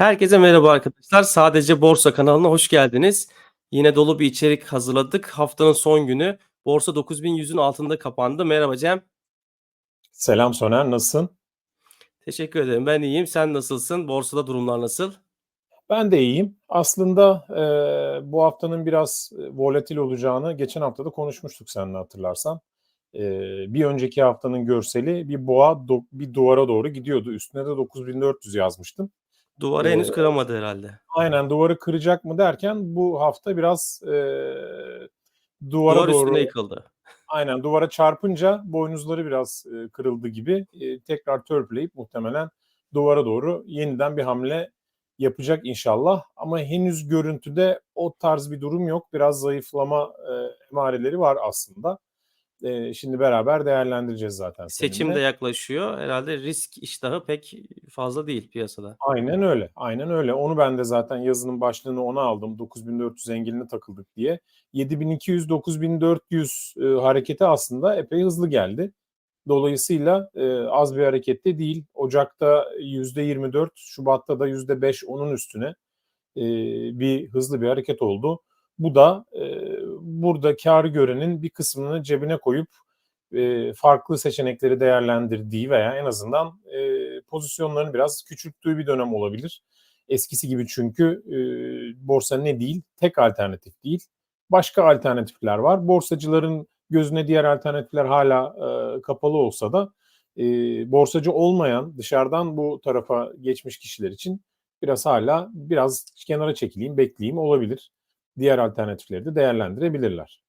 Herkese merhaba arkadaşlar. Sadece Borsa kanalına hoş geldiniz. Yine dolu bir içerik hazırladık. Haftanın son günü. Borsa 9100'ün altında kapandı. Merhaba Cem. Selam Soner, nasılsın? Teşekkür ederim. Ben iyiyim. Sen nasılsın? Borsada durumlar nasıl? Ben de iyiyim. Aslında e, bu haftanın biraz e, volatil olacağını geçen hafta da konuşmuştuk seninle hatırlarsan. E, bir önceki haftanın görseli bir boğa do- bir duvara doğru gidiyordu. Üstüne de 9400 yazmıştım. Duvarı Ee, henüz kıramadı herhalde. Aynen duvarı kıracak mı derken bu hafta biraz e, duvara Duvar doğru üstüne yıkıldı. Aynen duvara çarpınca boynuzları biraz e, kırıldı gibi e, tekrar törpüleyip muhtemelen duvara doğru yeniden bir hamle yapacak inşallah. Ama henüz görüntüde o tarz bir durum yok. Biraz zayıflama e, emareleri var aslında. E, şimdi beraber değerlendireceğiz zaten Seçim seninle. de yaklaşıyor. Herhalde risk iştahı pek fazla değil piyasada. Aynen öyle. Aynen öyle. Onu ben de zaten yazının başlığını ona aldım. 9400 engeline takıldık diye. 7200-9400 e, hareketi aslında epey hızlı geldi. Dolayısıyla e, az bir harekette değil. Ocak'ta %24, Şubat'ta da %5 onun üstüne e, bir hızlı bir hareket oldu. Bu da e, burada kar görenin bir kısmını cebine koyup e, farklı seçenekleri değerlendirdiği veya en azından e, pozisyonlarını biraz küçülttüğü bir dönem olabilir. Eskisi gibi çünkü e, borsa ne değil? Tek alternatif değil. Başka alternatifler var. Borsacıların gözüne diğer alternatifler hala e, kapalı olsa da e, borsacı olmayan dışarıdan bu tarafa geçmiş kişiler için biraz hala biraz kenara çekileyim, bekleyeyim olabilir. Diğer alternatifleri de değerlendirebilirler.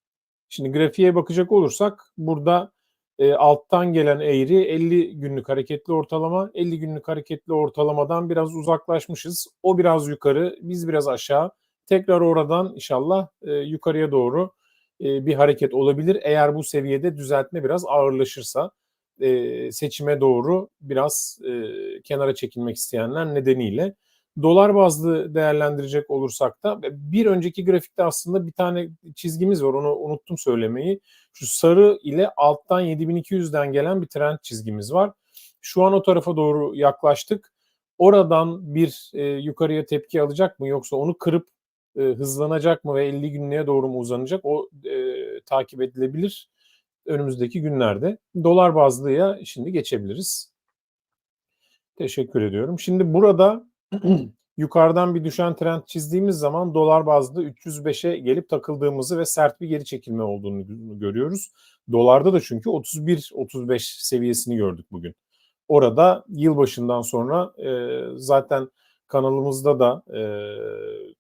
Şimdi grafiğe bakacak olursak burada e, alttan gelen eğri 50 günlük hareketli ortalama. 50 günlük hareketli ortalamadan biraz uzaklaşmışız. O biraz yukarı, biz biraz aşağı. Tekrar oradan inşallah e, yukarıya doğru e, bir hareket olabilir. Eğer bu seviyede düzeltme biraz ağırlaşırsa e, seçime doğru biraz e, kenara çekilmek isteyenler nedeniyle. Dolar bazlı değerlendirecek olursak da bir önceki grafikte aslında bir tane çizgimiz var onu unuttum söylemeyi. Şu sarı ile alttan 7200'den gelen bir trend çizgimiz var. Şu an o tarafa doğru yaklaştık. Oradan bir e, yukarıya tepki alacak mı yoksa onu kırıp e, hızlanacak mı ve 50 günlüğe doğru mu uzanacak o e, takip edilebilir önümüzdeki günlerde. Dolar bazlıya şimdi geçebiliriz. Teşekkür ediyorum. Şimdi burada yukarıdan bir düşen trend çizdiğimiz zaman dolar bazlı 305'e gelip takıldığımızı ve sert bir geri çekilme olduğunu görüyoruz. Dolarda da çünkü 31-35 seviyesini gördük bugün. Orada yılbaşından sonra e, zaten kanalımızda da e,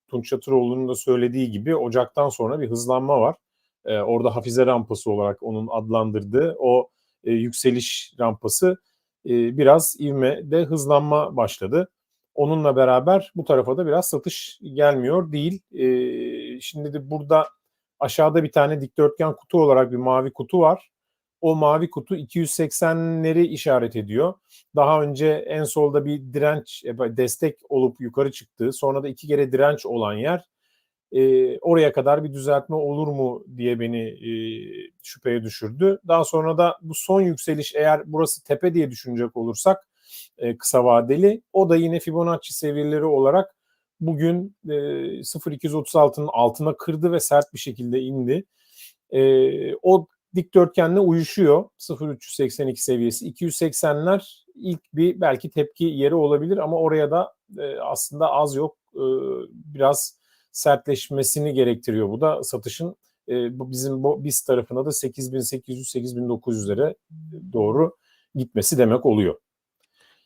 Tunç Çatıroğlu'nun da söylediği gibi Ocak'tan sonra bir hızlanma var. E, orada hafize rampası olarak onun adlandırdığı o e, yükseliş rampası e, biraz ivmede hızlanma başladı. Onunla beraber bu tarafa da biraz satış gelmiyor değil. E, şimdi de burada aşağıda bir tane dikdörtgen kutu olarak bir mavi kutu var. O mavi kutu 280'leri işaret ediyor. Daha önce en solda bir direnç, destek olup yukarı çıktığı, sonra da iki kere direnç olan yer. E, oraya kadar bir düzeltme olur mu diye beni e, şüpheye düşürdü. Daha sonra da bu son yükseliş eğer burası tepe diye düşünecek olursak e, kısa vadeli. O da yine Fibonacci seviyeleri olarak bugün e, 0.236'nın altına kırdı ve sert bir şekilde indi. E, o dikdörtgenle uyuşuyor 0.382 seviyesi. 280'ler ilk bir belki tepki yeri olabilir ama oraya da e, aslında az yok e, biraz sertleşmesini gerektiriyor bu da satışın e, bizim bu biz tarafına da 8800-8900'lere doğru gitmesi demek oluyor.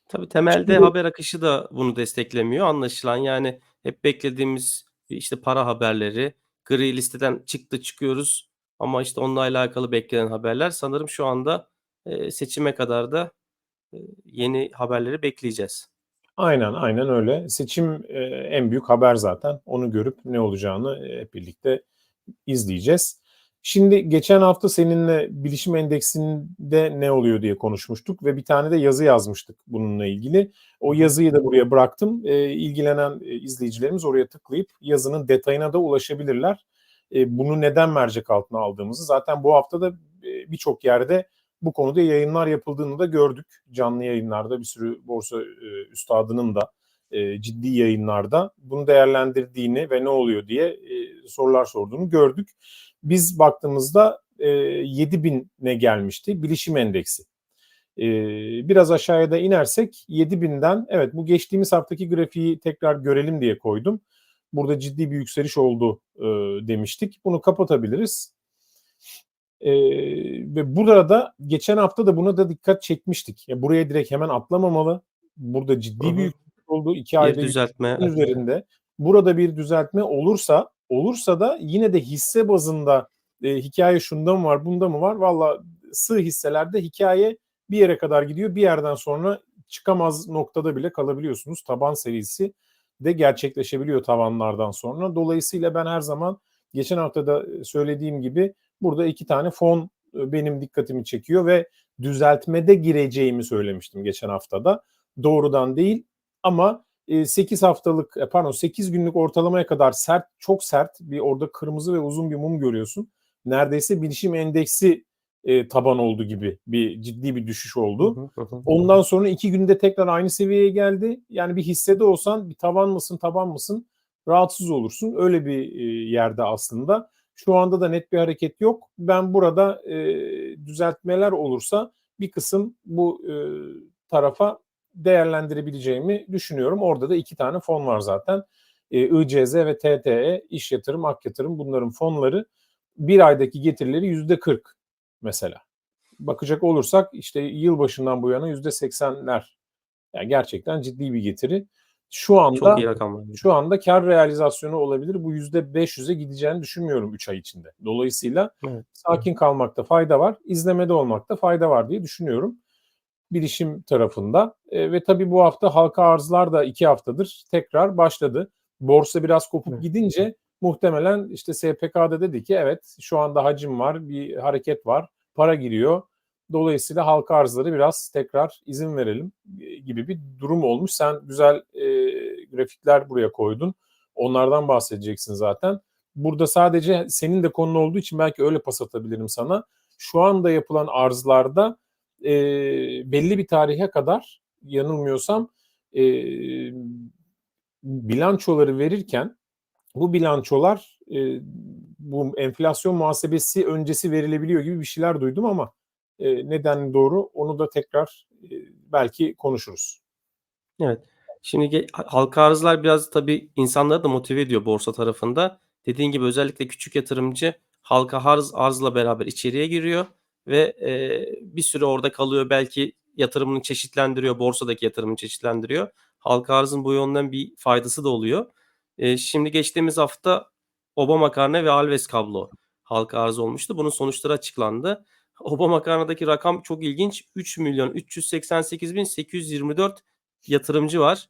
Tabii temelde Şimdi- haber akışı da bunu desteklemiyor anlaşılan. Yani hep beklediğimiz işte para haberleri, gri listeden çıktı çıkıyoruz ama işte onunla alakalı beklenen haberler sanırım şu anda e, seçime kadar da e, yeni haberleri bekleyeceğiz. Aynen aynen öyle. Seçim e, en büyük haber zaten. Onu görüp ne olacağını e, hep birlikte izleyeceğiz. Şimdi geçen hafta seninle bilişim endeksinde ne oluyor diye konuşmuştuk ve bir tane de yazı yazmıştık bununla ilgili. O yazıyı da buraya bıraktım. E, ilgilenen izleyicilerimiz oraya tıklayıp yazının detayına da ulaşabilirler. E, bunu neden mercek altına aldığımızı zaten bu hafta da e, birçok yerde bu konuda yayınlar yapıldığını da gördük. Canlı yayınlarda bir sürü borsa e, üstadının da e, ciddi yayınlarda bunu değerlendirdiğini ve ne oluyor diye e, sorular sorduğunu gördük. Biz baktığımızda e, 7000'e gelmişti bilişim endeksi. E, biraz aşağıya da inersek 7000'den evet bu geçtiğimiz haftaki grafiği tekrar görelim diye koydum. Burada ciddi bir yükseliş oldu e, demiştik. Bunu kapatabiliriz. E, ve burada geçen hafta da buna da dikkat çekmiştik. Ya buraya direkt hemen atlamamalı. Burada ciddi Hı hı. bir yükseliş oldu. İki Bir ayda düzeltme. %100'ün üzerinde. Burada bir düzeltme olursa olursa da yine de hisse bazında e, hikaye şunda mı var bunda mı var? Valla sığ hisselerde hikaye bir yere kadar gidiyor. Bir yerden sonra çıkamaz noktada bile kalabiliyorsunuz. Taban serisi de gerçekleşebiliyor tavanlardan sonra. Dolayısıyla ben her zaman geçen hafta da söylediğim gibi burada iki tane fon e, benim dikkatimi çekiyor ve düzeltmede gireceğimi söylemiştim geçen haftada. Doğrudan değil ama 8 haftalık e, pardon 8 günlük ortalamaya kadar sert çok sert bir orada kırmızı ve uzun bir mum görüyorsun. Neredeyse bilişim endeksi e, taban oldu gibi bir ciddi bir düşüş oldu. Hı hı, hı hı. Ondan sonra iki günde tekrar aynı seviyeye geldi. Yani bir hissede olsan bir tavan mısın taban mısın rahatsız olursun. Öyle bir e, yerde aslında. Şu anda da net bir hareket yok. Ben burada e, düzeltmeler olursa bir kısım bu e, tarafa değerlendirebileceğimi düşünüyorum. Orada da iki tane fon var zaten. E, ICZ ve TTE, iş yatırım, ak yatırım bunların fonları bir aydaki getirileri yüzde 40 mesela. Bakacak olursak işte yılbaşından bu yana yüzde 80'ler. Yani gerçekten ciddi bir getiri. Şu anda Çok iyi rakamlar. şu anda kar realizasyonu olabilir. Bu yüzde 500'e gideceğini düşünmüyorum 3 ay içinde. Dolayısıyla Evet. sakin kalmakta fayda var. İzlemede olmakta fayda var diye düşünüyorum. Bilişim tarafında. E, ve tabii bu hafta halka arzlar da 2 haftadır tekrar başladı. Borsa biraz kopup gidince muhtemelen işte SPK'da dedi ki evet şu anda hacim var, bir hareket var, para giriyor. Dolayısıyla halka arzları biraz tekrar izin verelim e, gibi bir durum olmuş. Sen güzel e, grafikler buraya koydun. Onlardan bahsedeceksin zaten. Burada sadece senin de konun olduğu için belki öyle pas atabilirim sana. Şu anda yapılan arzlarda e, belli bir tarihe kadar yanılmıyorsam e, bilançoları verirken bu bilançolar e, bu enflasyon muhasebesi öncesi verilebiliyor gibi bir şeyler duydum ama e, neden doğru onu da tekrar e, belki konuşuruz. Evet. Şimdi halka arzlar biraz tabii insanları da motive ediyor borsa tarafında. Dediğin gibi özellikle küçük yatırımcı halka arz arzla beraber içeriye giriyor ve e, bir süre orada kalıyor. Belki yatırımını çeşitlendiriyor, borsadaki yatırımını çeşitlendiriyor. Halka arzın bu yönden bir faydası da oluyor. E, şimdi geçtiğimiz hafta Obama makarna ve Alves kablo halka arz olmuştu. Bunun sonuçları açıklandı. Obama makarnadaki rakam çok ilginç. 3 milyon 388 bin 824 yatırımcı var.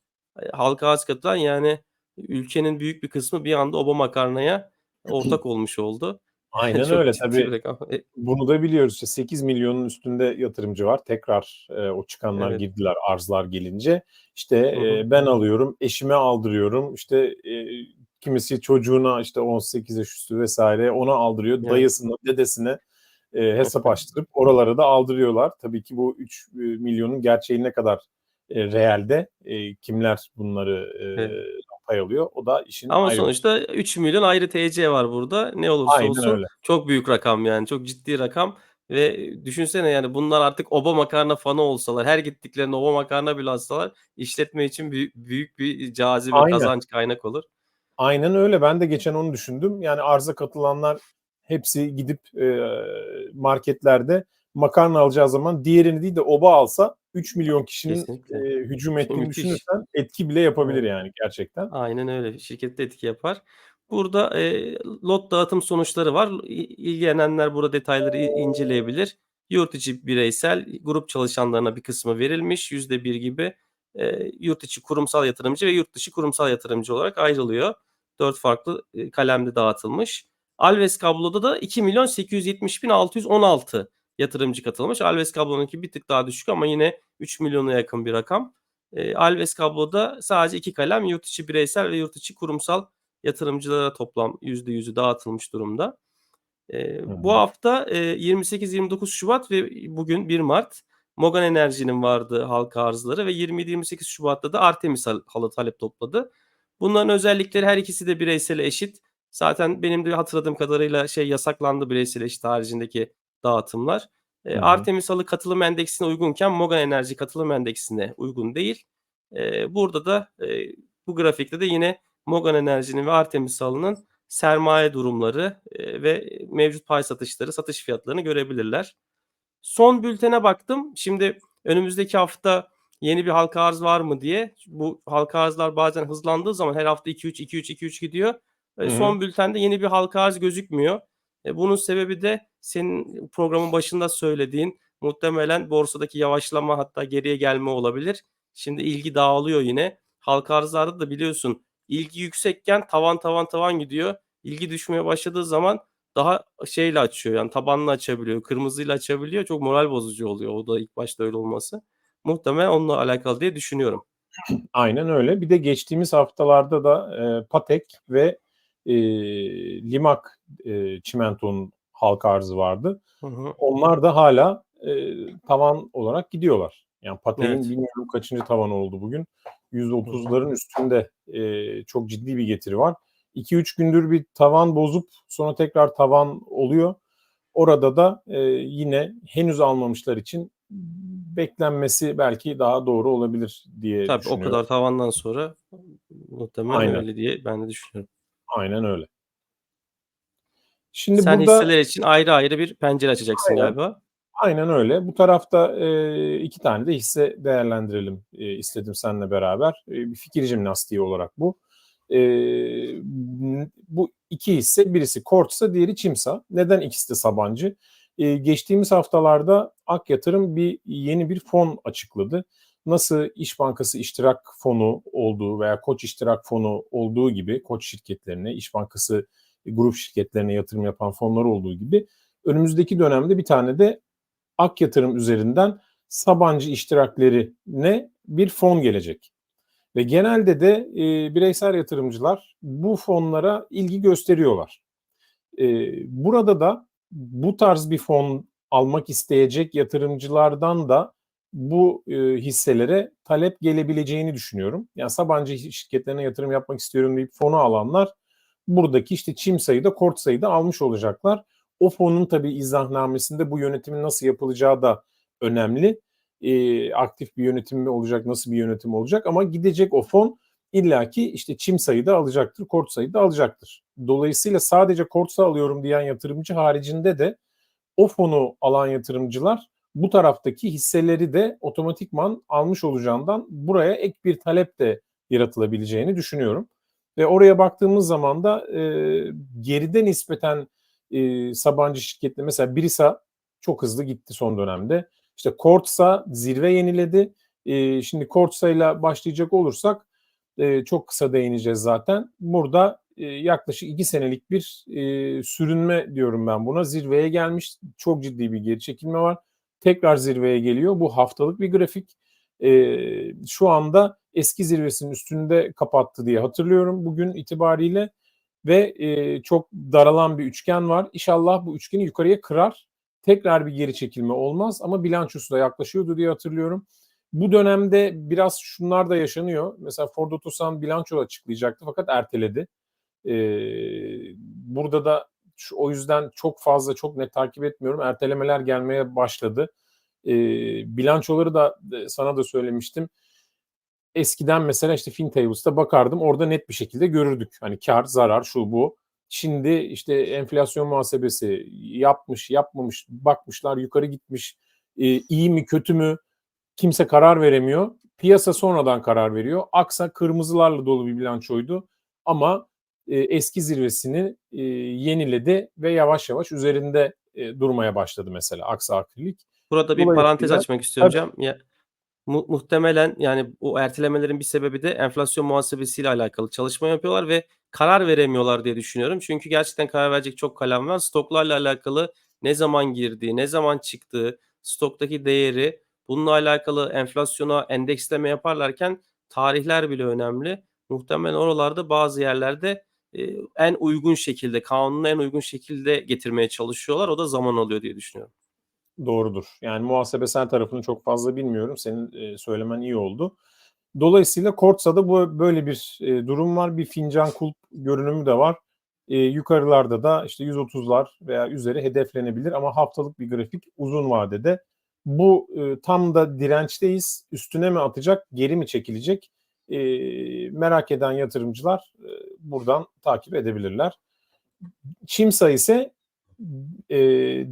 Halka arz katılan yani ülkenin büyük bir kısmı bir anda Obama makarnaya ortak olmuş oldu. Aynen Çok öyle tabii. rakam. E, Bunu da biliyoruz. İşte 8 milyonun üstünde yatırımcı var. Tekrar e, o çıkanlar Evet. girdiler arzlar gelince. İşte Hı hı. e, ben alıyorum, eşime aldırıyorum. İşte e, kimisi çocuğuna işte 18 yaş üstü vesaire ona aldırıyor. Evet. Dayısına, dedesine e, hesap açtırıp oralara da aldırıyorlar. Tabii ki bu 3 e, milyonun gerçeği ne kadar e, realde e, kimler bunları e, Evet. Pay alıyor o da işin Ama ayrı. sonuçta 3 milyon ayrı TC var burada. Ne olursa Aynen olsun öyle. çok büyük rakam yani. Çok ciddi rakam ve düşünsene yani bunlar artık Obama makarna fanı olsalar, her gittiklerinde Obama makarna bile alsalar işletme için büyük, büyük bir cazibe, Aynen. kazanç kaynak olur. Aynen öyle. Ben de geçen onu düşündüm. Yani arza katılanlar hepsi gidip e, marketlerde makarna alacağı zaman diğerini değil de oba alsa 3 milyon kişinin Kesinlikle. e, hücum ettiğini Müthiş. düşünürsen etki bile yapabilir yani gerçekten. Aynen öyle. Şirkette etki yapar. Burada e, lot dağıtım sonuçları var. İlgilenenler burada detayları inceleyebilir. Yurt içi bireysel, grup çalışanlarına bir kısmı verilmiş. Yüzde bir gibi e, yurt içi kurumsal yatırımcı ve yurt dışı kurumsal yatırımcı olarak ayrılıyor. Dört farklı e, kalemde dağıtılmış. Alves kabloda da 2 milyon 870 bin 616 yatırımcı katılmış. Alves kablonunki bir tık daha düşük ama yine 3 milyona yakın bir rakam. E, Alves kabloda sadece iki kalem yurt içi bireysel ve yurt içi kurumsal yatırımcılara toplam %100'ü dağıtılmış durumda. E, bu hafta e, 28-29 Şubat ve bugün 1 Mart Mogan Enerji'nin vardı halka arzları ve 27-28 Şubat'ta da Artemis hal- halı talep topladı. Bunların özellikleri her ikisi de bireysele eşit. Zaten benim de hatırladığım kadarıyla şey yasaklandı bireysel eşit haricindeki dağıtımlar. E. Artemis halı katılım endeksine uygunken Mogan Enerji katılım endeksine uygun değil. E, burada da e, bu grafikte de yine Mogan Enerji'nin ve Artemis halının sermaye durumları e, ve mevcut pay satışları, satış fiyatlarını görebilirler. Son bültene baktım. Şimdi önümüzdeki hafta yeni bir halka arz var mı diye. Bu halka arzlar bazen hızlandığı zaman her hafta 2-3 2-3 2-3 gidiyor. E, son bültende yeni bir halka arz gözükmüyor. E, bunun sebebi de senin programın başında söylediğin muhtemelen borsadaki yavaşlama hatta geriye gelme olabilir. Şimdi ilgi dağılıyor yine. Halka arzlarda da biliyorsun ilgi yüksekken tavan tavan tavan gidiyor. İlgi düşmeye başladığı zaman daha şeyle açıyor yani tabanla açabiliyor, kırmızıyla açabiliyor. Çok moral bozucu oluyor o da ilk başta öyle olması. Muhtemelen onunla alakalı diye düşünüyorum. Aynen öyle. Bir de geçtiğimiz haftalarda da e, Patek ve e, Limak e, çimentonun halka arzı vardı. Hı hı. Onlar da hala e, tavan olarak gidiyorlar. Yani Patek'in Evet. bilmiyorum kaçıncı tavan oldu bugün. %30'ların üstünde e, çok ciddi bir getiri var. 2-3 gündür bir tavan bozup sonra tekrar tavan oluyor. Orada da e, yine henüz almamışlar için beklenmesi belki daha doğru olabilir diye Tabii o düşünüyorum. kadar tavandan sonra muhtemelen Aynen. öyle diye ben de düşünüyorum. Aynen öyle. Şimdi Sen burada hisseler için ayrı ayrı bir pencere açacaksın Aynen. galiba. aynen öyle. Bu tarafta e, iki tane de hisse değerlendirelim e, istedim seninle beraber. E, bir fikir jimnastiği olarak bu. E, bu iki hisse birisi Kortsa diğeri Çimsa. Neden ikisi de Sabancı? E, geçtiğimiz haftalarda Ak Yatırım bir yeni bir fon açıkladı. Nasıl İş Bankası iştirak fonu olduğu veya Koç iştirak fonu olduğu gibi Koç şirketlerine, İş Bankası grup şirketlerine yatırım yapan fonlar olduğu gibi önümüzdeki dönemde bir tane de Ak Yatırım üzerinden Sabancı iştiraklerine bir fon gelecek. Ve genelde de e, bireysel yatırımcılar bu fonlara ilgi gösteriyorlar. E, burada da bu tarz bir fon almak isteyecek yatırımcılardan da bu e, hisselere talep gelebileceğini düşünüyorum. Yani Sabancı şirketlerine yatırım yapmak istiyorum deyip fonu alanlar buradaki işte çim sayıda, kort sayıda almış olacaklar. O fonun tabii izahnamesinde bu yönetimin nasıl yapılacağı da önemli. E, aktif bir yönetim mi olacak, nasıl bir yönetim olacak ama gidecek o fon illaki işte çim sayıda alacaktır, kort sayıda alacaktır. Dolayısıyla sadece kortsa alıyorum diyen yatırımcı haricinde de o fonu alan yatırımcılar bu taraftaki hisseleri de otomatikman almış olacağından buraya ek bir talep de yaratılabileceğini düşünüyorum. Ve oraya baktığımız zaman da e, geride nispeten e, Sabancı şirketli mesela Birisa çok hızlı gitti son dönemde. İşte Kortsa zirve yeniledi. E, şimdi Kortsa ile başlayacak olursak e, çok kısa değineceğiz zaten. Burada e, yaklaşık iki senelik bir e, sürünme diyorum ben buna. Zirveye gelmiş çok ciddi bir geri çekilme var. Tekrar zirveye geliyor. Bu haftalık bir grafik. E, şu anda eski zirvesinin üstünde kapattı diye hatırlıyorum bugün itibariyle ve e, çok daralan bir üçgen var. İnşallah bu üçgeni yukarıya kırar. Tekrar bir geri çekilme olmaz ama bilançosu da yaklaşıyordu diye hatırlıyorum. Bu dönemde biraz şunlar da yaşanıyor. Mesela Ford Otosan bilanço açıklayacaktı fakat erteledi. Ee, burada da o yüzden çok fazla çok net takip etmiyorum. Ertelemeler gelmeye başladı. Ee, bilançoları da e, sana da söylemiştim. Eskiden mesela işte FinTables'ta bakardım orada net bir şekilde görürdük. Hani kar, zarar, şu bu. Şimdi işte enflasyon muhasebesi yapmış, yapmamış, bakmışlar yukarı gitmiş. Ee, iyi mi, kötü mü? Kimse karar veremiyor. Piyasa sonradan karar veriyor. Aksa kırmızılarla dolu bir bilançoydu. Ama e, eski zirvesini e, yeniledi ve yavaş yavaş üzerinde e, durmaya başladı mesela Aksa Akrilik. Burada bir parantez açmak istiyorum. Cem. Ya, mu- muhtemelen yani bu ertelemelerin bir sebebi de enflasyon muhasebesiyle alakalı çalışma yapıyorlar ve karar veremiyorlar diye düşünüyorum. Çünkü gerçekten karar verecek çok kalem var. Stoklarla alakalı ne zaman girdiği, ne zaman çıktığı, stoktaki değeri, bununla alakalı enflasyona endeksleme yaparlarken tarihler bile önemli. Muhtemelen oralarda bazı yerlerde en uygun şekilde, kanunun en uygun şekilde getirmeye çalışıyorlar. O da zaman alıyor diye düşünüyorum. Doğrudur. Yani muhasebesel tarafını çok fazla bilmiyorum. Senin e, söylemen iyi oldu. Dolayısıyla Kortsa'da bu böyle bir e, durum var. Bir fincan kulp görünümü de var. E, yukarılarda da işte 130'lar veya üzeri hedeflenebilir ama haftalık bir grafik uzun vadede. Bu e, tam da dirençteyiz. Üstüne mi atacak, geri mi çekilecek? E, merak eden yatırımcılar e, buradan takip edebilirler. Çimsa ise e,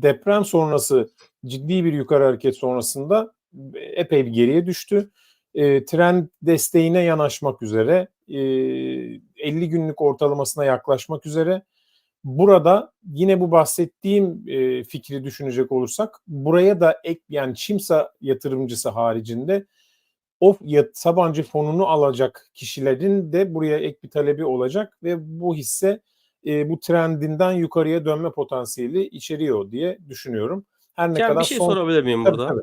deprem sonrası ciddi bir yukarı hareket sonrasında epey bir geriye düştü. E, trend desteğine yanaşmak üzere, e, 50 günlük ortalamasına yaklaşmak üzere. Burada yine bu bahsettiğim e, fikri düşünecek olursak buraya da ek yani Çimsa yatırımcısı haricinde o Sabancı fonunu alacak kişilerin de buraya ek bir talebi olacak ve bu hisse e, bu trendinden yukarıya dönme potansiyeli içeriyor diye düşünüyorum. Her ne yani kadar bir şey son... sorabilir miyim tabii, burada? Tabii.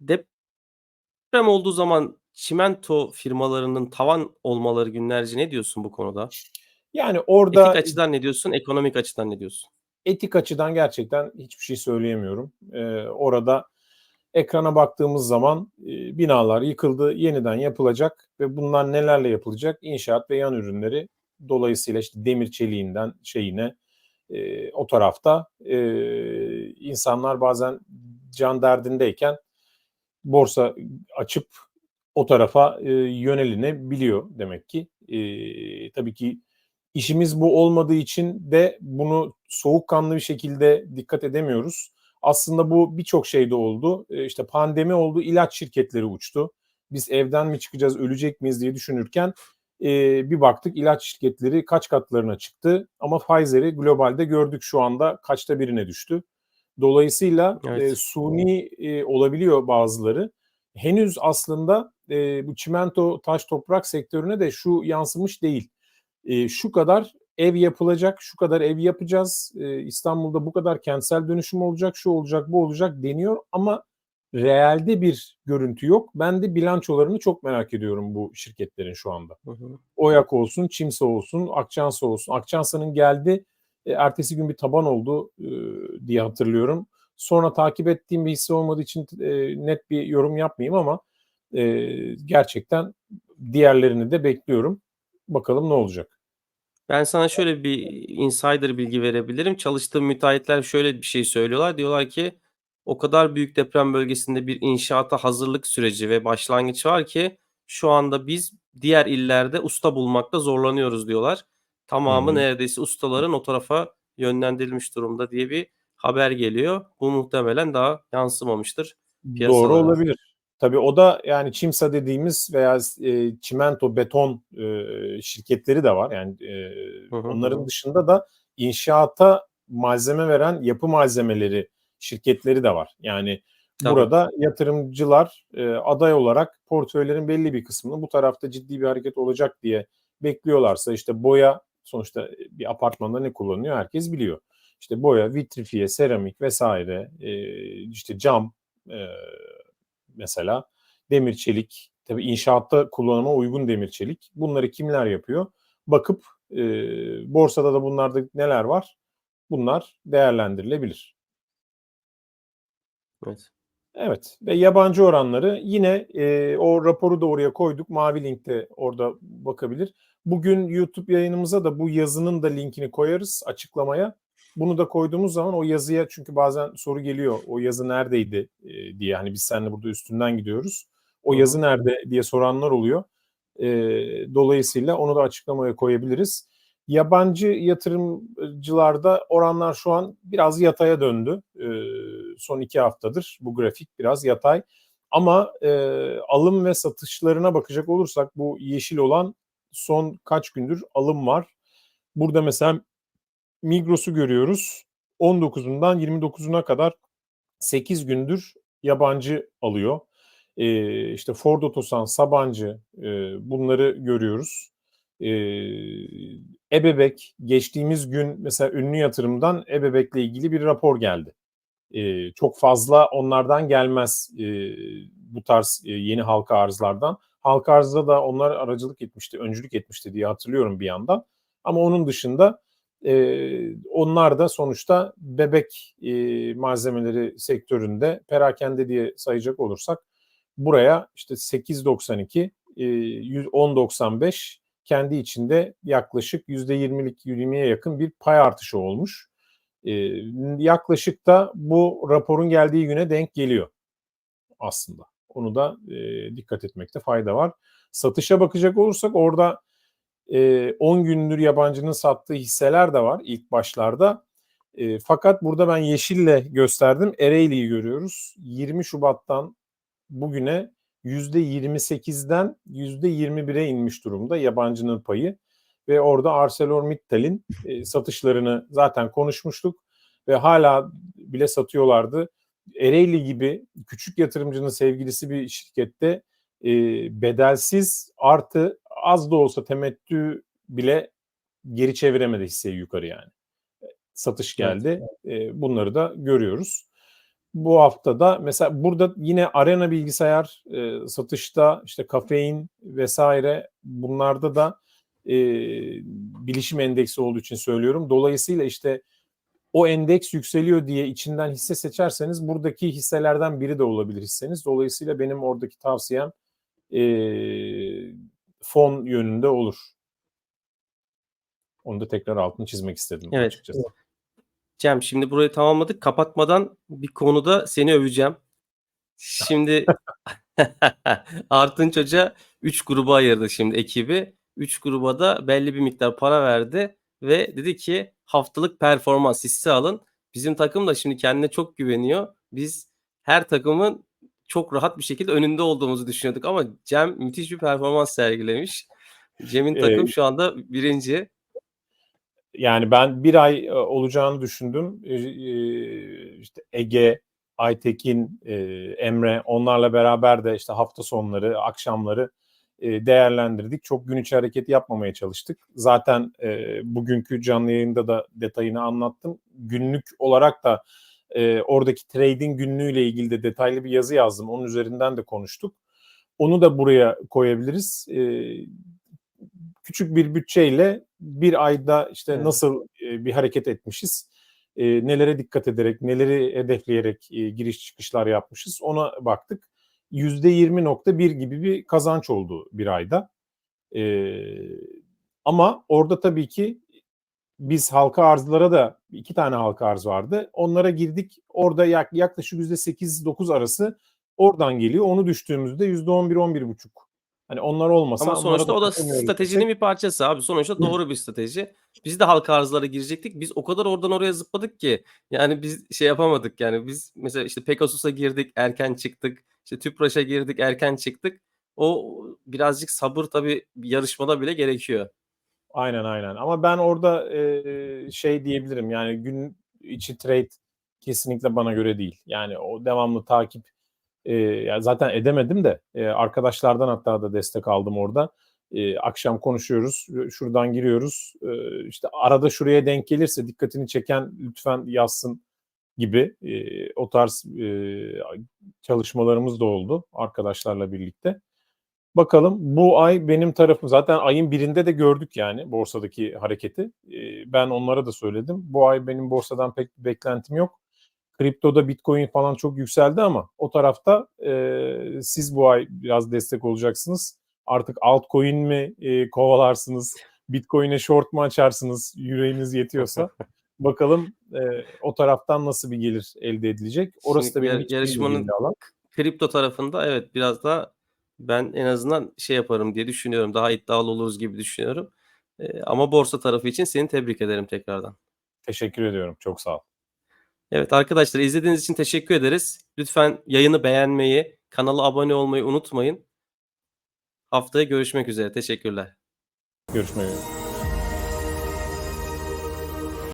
Deprem olduğu zaman çimento firmalarının tavan olmaları günlerce ne diyorsun bu konuda? Yani orada etik açıdan ne diyorsun, ekonomik açıdan ne diyorsun? Etik açıdan gerçekten hiçbir şey söyleyemiyorum. Ee, orada ekrana baktığımız zaman e, binalar yıkıldı, yeniden yapılacak ve bunlar nelerle yapılacak? İnşaat ve yan ürünleri dolayısıyla işte demir çeliğinden şeyine e, o tarafta e, insanlar bazen can derdindeyken borsa açıp o tarafa e, yönelinebiliyor demek ki. Tabii ki işimiz bu olmadığı için de bunu soğukkanlı bir şekilde dikkat edemiyoruz. Aslında bu birçok şeyde oldu. E, işte pandemi oldu, ilaç şirketleri uçtu. Biz evden mi çıkacağız, ölecek miyiz diye düşünürken e, bir baktık ilaç şirketleri kaç katlarına çıktı. Ama Pfizer'i globalde gördük şu anda kaçta birine düştü. Dolayısıyla evet. e, suni e, olabiliyor bazıları. Henüz aslında e, bu çimento taş toprak sektörüne de şu yansımış değil. E, şu kadar ev yapılacak, şu kadar ev yapacağız. E, İstanbul'da bu kadar kentsel dönüşüm olacak, şu olacak, bu olacak deniyor ama realde bir görüntü yok. Ben de bilançolarını çok merak ediyorum bu şirketlerin şu anda. Hı hı. Oyak olsun, Çimsa olsun, Akçansa olsun. Akçansa'nın geldi e, ertesi gün bir taban oldu e, diye hatırlıyorum. Sonra takip ettiğim bir hisse olmadığı için e, net bir yorum yapmayayım ama e, gerçekten diğerlerini de bekliyorum. Bakalım ne olacak. Ben sana şöyle bir insider bilgi verebilirim. Çalıştığım müteahhitler şöyle bir şey söylüyorlar. Diyorlar ki o kadar büyük deprem bölgesinde bir inşaata hazırlık süreci ve başlangıç var ki şu anda biz diğer illerde usta bulmakta zorlanıyoruz diyorlar. Tamamı Hı-hı. neredeyse ustaların o tarafa yönlendirilmiş durumda diye bir haber geliyor. Bu muhtemelen daha yansımamıştır piyasalara. Doğru olabilir. Tabii o da yani Çimsa dediğimiz veya e, çimento, beton e, şirketleri de var. Yani e, hı hı, onların hı. dışında da inşaata malzeme veren yapı malzemeleri şirketleri de var. Yani Tabii. burada yatırımcılar e, aday olarak portföylerin belli bir kısmını bu tarafta ciddi bir hareket olacak diye bekliyorlarsa işte boya sonuçta bir apartmanda ne kullanıyor herkes biliyor. İşte boya, vitrifiye, seramik vesaire, e, işte cam e, mesela, demir çelik, tabii inşaatta kullanıma uygun demir çelik. Bunları kimler yapıyor? Bakıp e, borsada da bunlarda neler var? Bunlar değerlendirilebilir. Evet. Evet ve yabancı oranları yine e, o raporu da oraya koyduk. Mavi linkte orada bakabilir. Bugün YouTube yayınımıza da bu yazının da linkini koyarız açıklamaya. Bunu da koyduğumuz zaman o yazıya çünkü bazen soru geliyor. O yazı neredeydi e, diye hani biz seninle burada üstünden gidiyoruz. O yazı nerede diye soranlar oluyor. E, dolayısıyla onu da açıklamaya koyabiliriz. Yabancı yatırımcılarda oranlar şu an biraz yataya döndü. E, son iki haftadır bu grafik biraz yatay. Ama e, alım ve satışlarına bakacak olursak bu yeşil olan son kaç gündür alım var. Burada mesela Migros'u görüyoruz. 19'undan 29'una kadar 8 gündür yabancı alıyor. Ee, işte Ford Otosan, Sabancı e, bunları görüyoruz. Ee, Ebebek geçtiğimiz gün mesela ünlü yatırımdan Ebebek'le ilgili bir rapor geldi. Ee, çok fazla onlardan gelmez e, bu tarz e, yeni halka arzlardan. Halka arzda da onlar aracılık etmişti, öncülük etmişti diye hatırlıyorum bir yandan. Ama onun dışında Ee, onlar da sonuçta bebek e, malzemeleri sektöründe perakende diye sayacak olursak buraya işte 8.92 e, 100 10.95 kendi içinde yaklaşık %20'lik 20'ye yakın bir pay artışı olmuş. Ee, yaklaşık da bu raporun geldiği güne denk geliyor aslında. Onu da e, dikkat etmekte fayda var. Satışa bakacak olursak orada e, 10 gündür yabancının sattığı hisseler de var ilk başlarda. E, fakat burada ben yeşille gösterdim. Ereğli'yi görüyoruz. 20 Şubat'tan bugüne %28'den %21'e inmiş durumda yabancının payı. Ve orada ArcelorMittal'in e, satışlarını zaten konuşmuştuk ve hala bile satıyorlardı. Ereğli gibi küçük yatırımcının sevgilisi bir şirkette e, bedelsiz artı az da olsa temettü bile geri çeviremedi hisseyi yukarı yani. Satış geldi. E, bunları da görüyoruz. Bu haftada mesela burada yine arena bilgisayar e, satışta işte kafein vesaire bunlarda da e, bilişim endeksi olduğu için söylüyorum. Dolayısıyla işte o endeks yükseliyor diye içinden hisse seçerseniz buradaki hisselerden biri de olabilir hisseniz. Dolayısıyla benim oradaki tavsiyem e, fon yönünde olur. Onu da tekrar altını çizmek istedim Evet. açıkçası. Cem şimdi burayı tamamladık. Kapatmadan bir konuda seni öveceğim. Şimdi Artunç Hoca 3 gruba ayırdı şimdi ekibi. 3 gruba da belli bir miktar para verdi ve dedi ki haftalık performans hisse alın. Bizim takım da şimdi kendine çok güveniyor. Biz her takımın çok rahat bir şekilde önünde olduğumuzu düşünüyorduk ama Cem müthiş bir performans sergilemiş. Cem'in Ee, takım şu anda birinci. Yani ben bir ay e, olacağını düşündüm. E, e, işte Ege, Aytekin, Emre onlarla beraber de işte hafta sonları, akşamları değerlendirdik. Çok gün içi hareket yapmamaya çalıştık. Zaten bugünkü canlı yayında da detayını anlattım. Günlük olarak da e, oradaki trading günlüğüyle ilgili de detaylı bir yazı yazdım. Onun üzerinden de konuştuk. Onu da buraya koyabiliriz. E, küçük bir bütçeyle bir ayda işte Evet. nasıl e, bir hareket etmişiz, e, nelere dikkat ederek, neleri hedefleyerek e, giriş çıkışlar yapmışız ona baktık. %20.1 gibi bir kazanç oldu bir ayda. E, ama orada tabii ki biz halka arzlara da iki tane halka arz vardı. Onlara girdik. Orada yak, yaklaşık %8-9 arası oradan geliyor. Onu düştüğümüzde %11-11,5. Hani onlar olmasa Ama sonuçta o da stratejinin desek. bir parçası abi. Sonuçta doğru bir strateji. Biz de halka arzlara girecektik. Biz o kadar oradan oraya zıpladık ki. Yani biz şey yapamadık yani. Biz mesela işte Pegasus'a girdik, erken çıktık. İşte Tüpraş'a girdik, erken çıktık. O birazcık sabır tabii yarışmada bile gerekiyor. Aynen aynen. Ama ben orada e, şey diyebilirim. Yani gün içi trade kesinlikle bana göre değil. Yani o devamlı takip e, ya zaten edemedim de e, arkadaşlardan hatta da destek aldım orada. E, akşam konuşuyoruz. Şuradan giriyoruz. E, işte arada şuraya denk gelirse dikkatini çeken lütfen yazsın gibi e, o tarz e, çalışmalarımız da oldu arkadaşlarla birlikte. Bakalım bu ay benim tarafım zaten ayın birinde de gördük yani borsadaki hareketi. Ben onlara da söyledim. Bu ay benim borsadan pek bir beklentim yok. Kriptoda Bitcoin falan çok yükseldi ama o tarafta e, siz bu ay biraz destek olacaksınız. Artık altcoin mi e, kovalarsınız? Bitcoin'e short mu açarsınız? Yüreğiniz yetiyorsa. Bakalım e, o taraftan nasıl bir gelir elde edilecek. Orası da Şimdi benim yar- hiç yarışmanın kripto tarafında evet biraz da ben en azından şey yaparım diye düşünüyorum. Daha iddialı oluruz gibi düşünüyorum. Ee, ama borsa tarafı için seni tebrik ederim tekrardan. Teşekkür ediyorum. Çok sağ ol. Evet arkadaşlar izlediğiniz için teşekkür ederiz. Lütfen yayını beğenmeyi, kanala abone olmayı unutmayın. Haftaya görüşmek üzere. Teşekkürler. Görüşmek üzere.